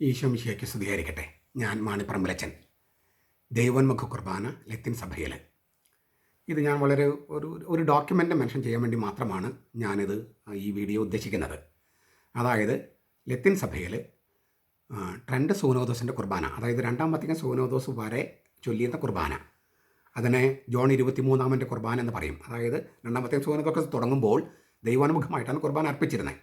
ഈശോമിശിയയ്ക്ക് സ്തുതിയായിരിക്കട്ടെ. ഞാൻ മാണിപ്പറമ്പലച്ചൻ. ദൈവോന്മുഖ കുർബാന ലത്തിൻ സഭയിൽ ഇത് ഞാൻ വളരെ ഒരു ഒരു ഡോക്യുമെന്റ് മെൻഷൻ ചെയ്യാൻ വേണ്ടി മാത്രമാണ് ഞാനിത് ഈ വീഡിയോ ഉദ്ദേശിക്കുന്നത്. അതായത് ലത്തിൻ സഭയിൽ ട്രെൻഡ് സൂനോദോസിന്റെ കുർബാന അതായത് രണ്ടാം വത്തിക്കൻ സൂനോദോസ് വരെ ചൊല്ലിയുന്ന കുർബാന. അതിനെ ജോൺ ഇരുപത്തിമൂന്നാമന്റെ കുർബാന എന്ന് പറയും. അതായത് രണ്ടാം സൂനോദോസ് തുടങ്ങുമ്പോൾ ദൈവാനുമുഖമായിട്ടാണ് കുർബാന അർപ്പിച്ചിരുന്നത്.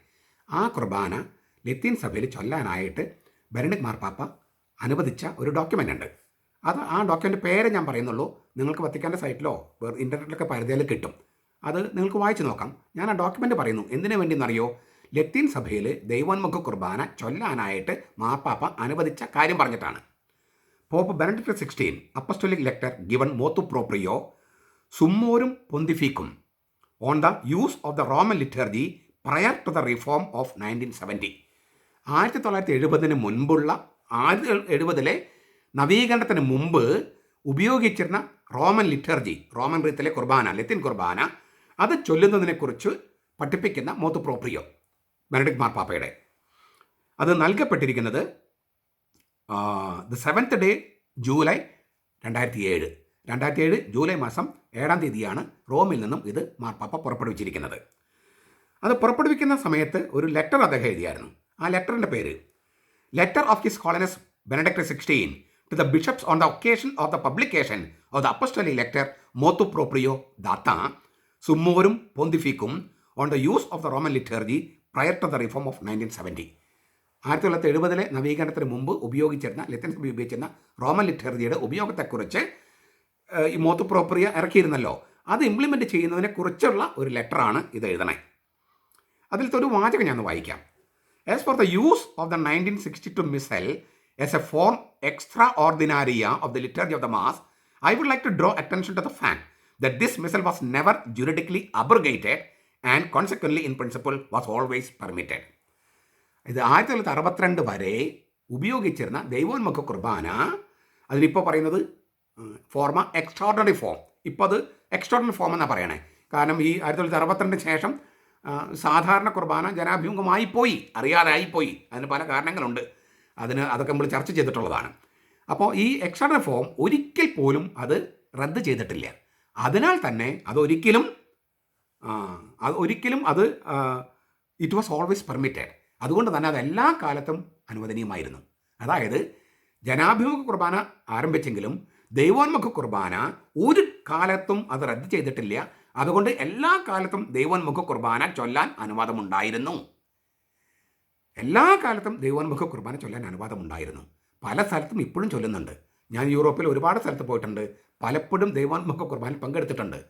ആ കുർബാന ലത്തീൻ സഭയിൽ ചൊല്ലാനായിട്ട് ബെനഡിക് മാർപ്പാപ്പ അനുവദിച്ച ഒരു ഡോക്യുമെന്റ് ഉണ്ട്. അത് ആ ഡോക്യുമെന്റ് പേരെ ഞാൻ പറയുന്നുള്ളൂ. നിങ്ങൾക്ക് വത്തിക്കാന്റെ സൈറ്റിലോ ഇന്റർനെറ്റിലൊക്കെ പരിധിയിൽ കിട്ടും. അത് നിങ്ങൾക്ക് വായിച്ചു നോക്കാം. ഞാൻ ആ ഡോക്യുമെന്റ് പറയുന്നു. എന്തിനു വേണ്ടിയെന്നറിയോ? ലത്തീൻ സഭയിൽ ദൈവോന്മുഖ കുർബാന ചൊല്ലാനായിട്ട് മാർപ്പാപ്പ അനുവദിച്ച കാര്യം പറഞ്ഞിട്ടാണ്. Pope Benedict sixteen apostolic letter given motu proprio Summorum Pontificum. On the use of the Roman liturgy prior to the reform of nineteen seventy. ആയിരത്തി തൊള്ളായിരത്തി എഴുപതിന് മുൻപുള്ള ആയിരത്തി എഴുപതിലെ നവീകരണത്തിന് മുമ്പ് ഉപയോഗിച്ചിരുന്ന റോമൻ ലിറ്റർജി റോമൻ റീത്തിലെ കുർബാന ലത്തിൻ കുർബാന അത് ചൊല്ലുന്നതിനെക്കുറിച്ച് പഠിപ്പിക്കുന്ന മോത്ത് പ്രോപ്രിയോ ബെനഡിക് മാർപ്പാപ്പയുടെ അത് നൽകപ്പെട്ടിരിക്കുന്നത് ദ സെവൻത്ത് ഡേ ജൂലൈ രണ്ടായിരത്തി ഏഴ് രണ്ടായിരത്തി ഏഴ് ജൂലൈ മാസം ഏഴാം തീയതിയാണ് റോമിൽ നിന്നും ഇത് മാർപ്പാപ്പ പുറപ്പെടുവിച്ചിരിക്കുന്നത്. അത് പുറപ്പെടുവിക്കുന്ന സമയത്ത് ഒരു ലെറ്റർ അദ്ദേഹം എഴുതിയായിരുന്നു. ആ ലെറ്ററിന്റെ പേര്. Letter of his holiness Benedict sixteen to the bishops on the occasion of the publication of the apostolic letter motu proprio data summorum pontificum on the use of the Roman liturgy prior to the reform of nineteen seventy ആയിരത്തി തൊള്ളായിരത്തി എഴുപതിലെ നവീകരണത്തിന് മുമ്പ് ഉപയോഗിച്ചിരുന്ന ലത്തൻ സഭ ഉപയോഗിച്ചിരുന്ന Roman ലിറ്റർജിയുടെ ഉപയോഗത്തെക്കുറിച്ച് ഈ മോത്തു പ്രോപ്രിയ ഇറക്കിയിരുന്നല്ലോ. അത് ഇംപ്ലിമെന്റ് ചെയ്യുന്നതിനെ കുറിച്ചുള്ള ഒരു ലെറ്ററാണ് ഇത് എഴുതണേ. അതിലത്തെ ഒരു വാചകം ഞാൻ വായിക്കാം. Use of the nineteen sixty two missal as a form extraordinaria of the liturgy of the mass I would like to draw attention to the fact that this missal was never juridically abrogated and consequently in principle was always permitted ഇത് ആയിരത്തി തൊള്ളായിരത്തി അറുപത്തിരണ്ട് വരെ ഉപയോഗിച്ചിരുന്ന ദൈവോന്മുഖ കുർബാന അതിനിപ്പോൾ പറയുന്നത് ഫോർമ extraordinary form ഇപ്പോൾ അത് എക്സ്ട്രോർഡിനറി ഫോം എന്നാണ് പറയണേ. കാരണം ഈ ആയിരത്തി തൊള്ളായിരത്തി അറുപത്തിരണ്ടിന് ശേഷം സാധാരണ കുർബാന ജനാഭിമുഖമായി പോയി അറിയാതെ പോയി. അതിന് പല കാരണങ്ങളുണ്ട്. അതിന് അതൊക്കെ നമ്മൾ ചർച്ച ചെയ്തിട്ടുള്ളതാണ്. അപ്പോൾ ഈ എക്സ്ട്രാ ഫോം ഒരിക്കൽ പോലും അത് റദ്ദ് ചെയ്തിട്ടില്ല. അതിനാൽ തന്നെ അതൊരിക്കലും അത് ഒരിക്കലും അത് ഇറ്റ് വാസ് ഓൾവേസ് പെർമിറ്റഡ് അതുകൊണ്ട് തന്നെ അത് എല്ലാ കാലത്തും അനുവദനീയമായിരുന്നു. അതായത് ജനാഭിമുഖ കുർബാന ആരംഭിച്ചെങ്കിലും ദൈവോന്മുഖ കുർബാന ഒരു കാലത്തും അത് റദ്ദ് ചെയ്തിട്ടില്ല. അതുകൊണ്ട് എല്ലാ കാലത്തും ദൈവോന്മുഖ കുർബാന ചൊല്ലാൻ അനുവാദമുണ്ടായിരുന്നു. എല്ലാ കാലത്തും ദൈവോന്മുഖ കുർബാന ചൊല്ലാൻ അനുവാദമുണ്ടായിരുന്നു. പല സ്ഥലത്തും ഇപ്പോഴും ചൊല്ലുന്നുണ്ട്. ഞാൻ യൂറോപ്പിൽ ഒരുപാട് സ്ഥലത്ത് പോയിട്ടുണ്ട്. പലപ്പോഴും ദൈവോന്മുഖ കുർബാനയിൽ പങ്കെടുത്തിട്ടുണ്ട്.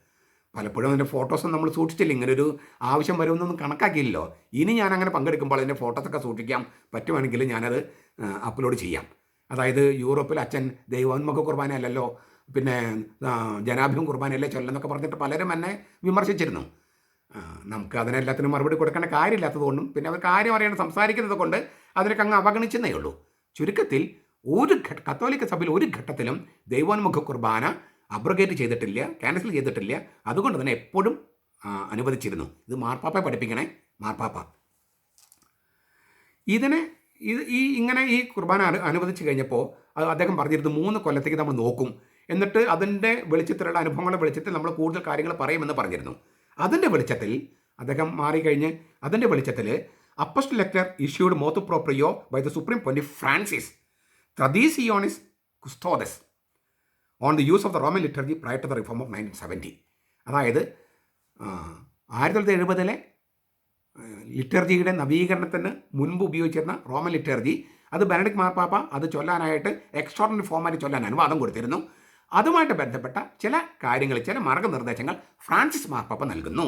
പലപ്പോഴും അതിന്റെ ഫോട്ടോസും നമ്മൾ സൂക്ഷിച്ചില്ല. ഇങ്ങനൊരു ആവശ്യം വരുമെന്നൊന്നും കണക്കാക്കിയില്ലല്ലോ. ഇനി ഞാൻ അങ്ങനെ പങ്കെടുക്കുമ്പോൾ അതിന്റെ ഫോട്ടോസൊക്കെ സൂക്ഷിക്കാം. പറ്റുവാണെങ്കിൽ ഞാനത് അപ്ലോഡ് ചെയ്യാം. അതായത് യൂറോപ്പിൽ അച്ഛൻ ദൈവോന്മുഖ കുർബാനയല്ലല്ലോ. പിന്നെ ജനാഭിമുഖം കുർബാനയല്ലേ ചൊല്ലെന്നൊക്കെ പറഞ്ഞിട്ട് പലരും എന്നെ വിമർശിച്ചിരുന്നു. നമുക്ക് അതിനെല്ലാത്തിനും മറുപടി കൊടുക്കേണ്ട കാര്യമില്ലാത്തതുകൊണ്ടും പിന്നെ അവർ കാര്യം അറിയാൻ സംസാരിക്കുന്നത് കൊണ്ട് അതിനൊക്കെ അങ്ങ് അവഗണിച്ചെന്നേ ഉള്ളൂ. ചുരുക്കത്തിൽ ഒരു കത്തോലിക്ക സഭയിൽ ഒരു ഘട്ടത്തിലും ദൈവോന്മുഖ കുർബാന അബ്രഗേറ്റ് ചെയ്തിട്ടില്ല ക്യാൻസൽ ചെയ്തിട്ടില്ല. അതുകൊണ്ട് തന്നെ എപ്പോഴും അനുവദിച്ചിരുന്നു. ഇത് മാർപ്പാപ്പയെ പഠിപ്പിക്കണേ മാർപ്പാപ്പ. ഇതിനെ ഇത് ഈ ഇങ്ങനെ ഈ കുർബാന അനുവദിച്ചു കഴിഞ്ഞപ്പോൾ അദ്ദേഹം പറഞ്ഞിരുന്നു മൂന്ന് കൊല്ലത്തേക്ക് നമ്മൾ നോക്കും. എന്നിട്ട് അതിന്റെ വെളിച്ചത്തിലുള്ള അനുഭവങ്ങളുടെ വെളിച്ചത്തിൽ നമ്മൾ കൂടുതൽ കാര്യങ്ങൾ പറയുമെന്ന് പറഞ്ഞിരുന്നു. അതിന്റെ വെളിച്ചത്തിൽ അദ്ദേഹം മാറിക്കഴിഞ്ഞ് അതിന്റെ വെളിച്ചത്തിൽ apostolic letter issued motu proprio by the supreme pontiff Francis traditionis custodes on the use of the Roman liturgy prior to the reform of nineteen seventy. അതായത് ആയിരത്തി തൊള്ളായിരത്തി എഴുപതിലെ ലിറ്റർജിയുടെ നവീകരണത്തിന് മുൻപ് ഉപയോഗിച്ചിരുന്ന റോമൻ ലിറ്റർജി അത് ബെനഡിക് മാർപ്പാപ്പ അത് ചൊല്ലാനായിട്ട് എക്സ്ട്രോണറി ഫോമാറ്റ് ചൊല്ലാൻ അനുവാദം കൊടുത്തിരുന്നു. അതുമായിട്ട് ബന്ധപ്പെട്ട ചില കാര്യങ്ങൾ ചില മാർഗനിർദ്ദേശങ്ങൾ ഫ്രാൻസിസ് മാർപ്പാപ്പ നൽകുന്നു.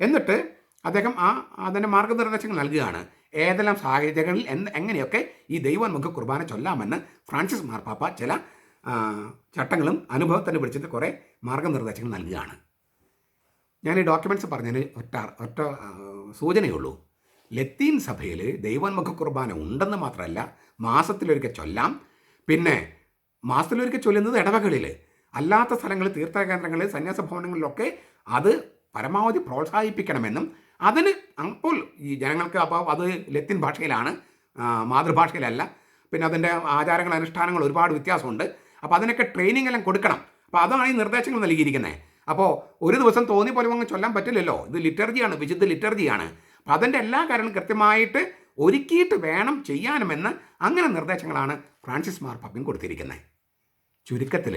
എന്നിട്ട് അദ്ദേഹം ആ അതിന്റെ മാർഗനിർദ്ദേശങ്ങൾ നൽകുകയാണ്. ഏതെല്ലാം സാഹചര്യങ്ങളിൽ എന്ത് എങ്ങനെയൊക്കെ ഈ ദൈവോന്മുഖ കുർബാന ചൊല്ലാമെന്ന് ഫ്രാൻസിസ് മാർപ്പാപ്പ ചില ചട്ടങ്ങളും അനുഭവത്തിന് പിടിച്ചിട്ട് കുറേ മാർഗനിർദ്ദേശങ്ങൾ നൽകുകയാണ്. ഞാൻ ഈ ഡോക്യുമെന്റ്സ് പറഞ്ഞതിന് ഒറ്റ ഒറ്റ സൂചനയുള്ളൂ ലത്തീൻ സഭയിൽ ദൈവോന്മുഖ കുർബാന ഉണ്ടെന്ന് മാത്രമല്ല മാസത്തിലൊരിക്കൽ ചൊല്ലാം. പിന്നെ മാസത്തിലൊരിക്കൽ ചൊല്ലുന്നത് ഇടവകളിൽ അല്ലാത്ത സ്ഥലങ്ങളിൽ തീർത്ഥകേന്ദ്രങ്ങളിൽ സന്യാസ ഭവനങ്ങളിലൊക്കെ അത് പരമാവധി പ്രോത്സാഹിപ്പിക്കണമെന്നും അതിന് അപ്പോൾ ഈ ജനങ്ങൾക്ക് അപ്പോൾ അത് ലത്തിൻ ഭാഷയിലാണ് മാതൃഭാഷയിലല്ല. പിന്നെ അതിന്റെ ആചാരങ്ങൾ അനുഷ്ഠാനങ്ങൾ ഒരുപാട് വ്യത്യാസമുണ്ട്. അപ്പോൾ അതിനൊക്കെ ട്രെയിനിങ് എല്ലാം കൊടുക്കണം. അപ്പോൾ അതാണ് ഈ നിർദ്ദേശങ്ങൾ നൽകിയിരിക്കുന്നത് അപ്പോൾ ഒരു ദിവസം തോന്നി പോലും അങ്ങ് ചൊല്ലാൻ പറ്റില്ലല്ലോ. ഇത് ലിറ്റർജിയാണ് വിശുദ്ധ ലിറ്റർജിയാണ്. അപ്പോൾ അതിന്റെ എല്ലാ കാര്യങ്ങളും കൃത്യമായിട്ട് ഒരുക്കിയിട്ട് വേണം ചെയ്യാനുമെന്ന് അങ്ങനെ നിർദ്ദേശങ്ങളാണ് ഫ്രാൻസിസ് മാർപ്പാപ്പയും കൊടുത്തിരിക്കുന്നത് ചുരുക്കത്തിൽ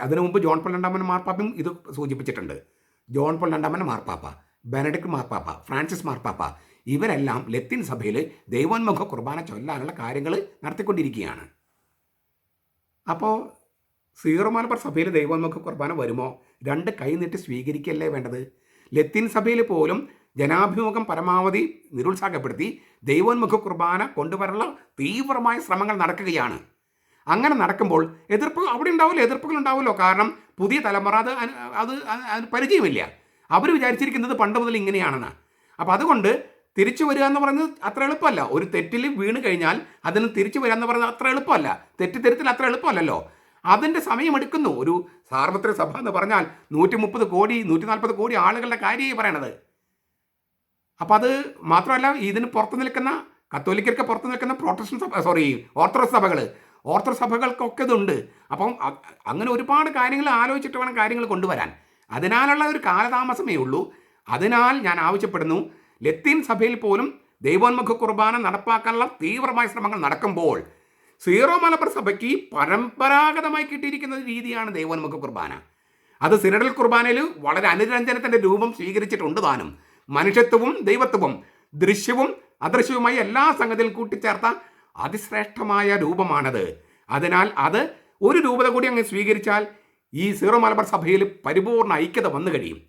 അതിനു മുമ്പ് ജോൺ പോൾ രണ്ടാമൻ മാർപ്പാപ്പയും ഇത് സൂചിപ്പിച്ചിട്ടുണ്ട്. ജോൺ പോൾ രണ്ടാമൻ മാർപ്പാപ്പ ബെനഡിക്ട് മാർപ്പാപ്പ ഫ്രാൻസിസ് മാർപ്പാപ്പ ഇവരെല്ലാം ലത്തീൻ സഭയിൽ ദൈവോന്മുഖ കുർബാന ചൊല്ലാനുള്ള കാര്യങ്ങൾ നടത്തിക്കൊണ്ടിരിക്കുകയാണ്. അപ്പോൾ സീറോ മലബാർ സഭയിൽ ദൈവോന്മുഖ കുർബാന വരുമോ? രണ്ട് കൈനീട്ട് സ്വീകരിക്കല്ലേ വേണ്ടത്? ലത്തീൻ സഭയിൽ പോലും ജനാഭിമുഖം പരമാവധി നിരുത്സാഹപ്പെടുത്തി ദൈവോന്മുഖ കുർബാന കൊണ്ടുവരാനുള്ള തീവ്രമായ ശ്രമങ്ങൾ നടക്കുകയാണ്. അങ്ങനെ നടക്കുമ്പോൾ എതിർപ്പ് അവിടെ ഉണ്ടാവില്ല എതിർപ്പുകൾ ഉണ്ടാവുമല്ലോ കാരണം പുതിയ തലമുറ അത് അത് പരിചയമില്ല. അവർ വിചാരിച്ചിരിക്കുന്നത് പണ്ട് മുതൽ ഇങ്ങനെയാണെന്ന്. അപ്പോൾ അതുകൊണ്ട് തിരിച്ചു വരിക എന്ന് പറയുന്നത് അത്ര എളുപ്പമല്ല. ഒരു തെറ്റിൽ വീണ് കഴിഞ്ഞാൽ അതിന് തിരിച്ചു വരിക എന്ന് പറയുന്നത് അത്ര എളുപ്പമല്ല. തെറ്റിദ്ധരത്തിൽ അത്ര എളുപ്പമല്ലല്ലോ. അതിന്റെ സമയമെടുക്കുന്നു ഒരു സാർവത്രിക സഭ എന്ന് പറഞ്ഞാൽ നൂറ്റി മുപ്പത് കോടി നൂറ്റി നാൽപ്പത് കോടി ആളുകളുടെ കാര്യമായി പറയണത്. അപ്പോൾ അത് മാത്രമല്ല ഇതിന് പുറത്ത് നിൽക്കുന്ന കത്തോലിക്കർക്ക് പുറത്ത് നിൽക്കുന്ന പ്രൊട്ടക്ഷൻ സഭ സോറി ഓർത്തഡോക്സ് സഭകൾ ഓർത്തഡോക്സ് സഭകൾക്കൊക്കെ ഇതുണ്ട് അപ്പം അങ്ങനെ ഒരുപാട് കാര്യങ്ങൾ ആലോചിച്ചിട്ട് വേണം കാര്യങ്ങൾ കൊണ്ടുവരാൻ. അതിനാലുള്ള ഒരു കാലതാമസമേ ഉള്ളൂ. അതിനാൽ ഞാൻ ആവശ്യപ്പെടുന്നു ലത്തീൻ സഭയിൽ പോലും ദൈവോന്മുഖ കുർബാന നടപ്പാക്കാനുള്ള തീവ്രമായ ശ്രമങ്ങൾ നടക്കുമ്പോൾ സീറോ മലബാർ സഭയ്ക്ക് പരമ്പരാഗതമായി കിട്ടിയിരിക്കുന്ന രീതിയാണ് ദൈവോന്മുഖ കുർബാന. അത് സിനഡൽ കുർബാനയിൽ വളരെ അനുരഞ്ജനത്തിന്റെ രൂപം സ്വീകരിച്ചിട്ടുണ്ട് താനും. മനുഷ്യത്വവും ദൈവത്വവും ദൃശ്യവും അദൃശ്യവുമായി എല്ലാ സംഗതിയിൽ കൂട്ടിച്ചേർത്ത അതിശ്രേഷ്ഠമായ രൂപമാണത്. അതിനാൽ അത് ഒരു രൂപത കൂടി അങ്ങ് സ്വീകരിച്ചാൽ ഈ സീറോ മലബാർ സഭയിൽ പരിപൂർണ ഐക്യത വന്നു കഴിയും.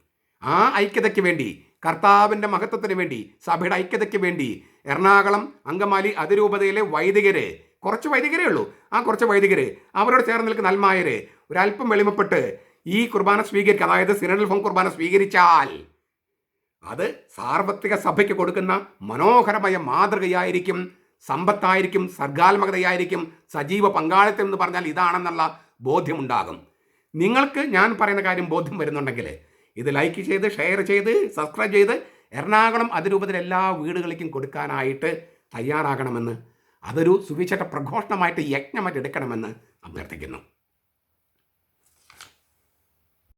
ആ ഐക്യതയ്ക്ക് വേണ്ടി കർത്താവിന്റെ മഹത്വത്തിന് വേണ്ടി സഭയുടെ ഐക്യതയ്ക്ക് വേണ്ടി എറണാകുളം അങ്കമാലി അതിരൂപതയിലെ വൈദികര് കുറച്ച് വൈദികരേ ഉള്ളൂ. ആ കുറച്ച് വൈദികര് അവരോട് ചേർന്ന് നിൽക്കുന്ന അൽമായര് ഒരല്പം വെളിമപ്പെട്ട് ഈ കുർബാന സ്വീകരിക്കുക. അതായത് സിനഡൽ ഫോം കുർബാന സ്വീകരിച്ചാൽ അത് സാർവത്രിക സഭയ്ക്ക് കൊടുക്കുന്ന മനോഹരമായ മാതൃകയായിരിക്കും. സമ്പത്തായിരിക്കും സർഗാത്മകതയായിരിക്കും സജീവ പങ്കാളിത്തം എന്ന് പറഞ്ഞാൽ ഇതാണെന്നുള്ള ബോധ്യമുണ്ടാകും. നിങ്ങൾക്ക് ഞാൻ പറയുന്ന കാര്യം ബോധ്യം വരുന്നുണ്ടെങ്കിൽ ഇത് ലൈക്ക് ചെയ്ത് ഷെയർ ചെയ്ത് സബ്സ്ക്രൈബ് ചെയ്ത് എറണാകുളം അതിരൂപത്തിൽ എല്ലാ വീടുകളിലേക്കും കൊടുക്കാനായിട്ട് തയ്യാറാകണമെന്ന് അതൊരു സുവിശേഷ പ്രഘോഷണമായിട്ട് യജ്ഞമായിട്ട് എടുക്കണമെന്ന് അഭ്യർത്ഥിക്കുന്നു.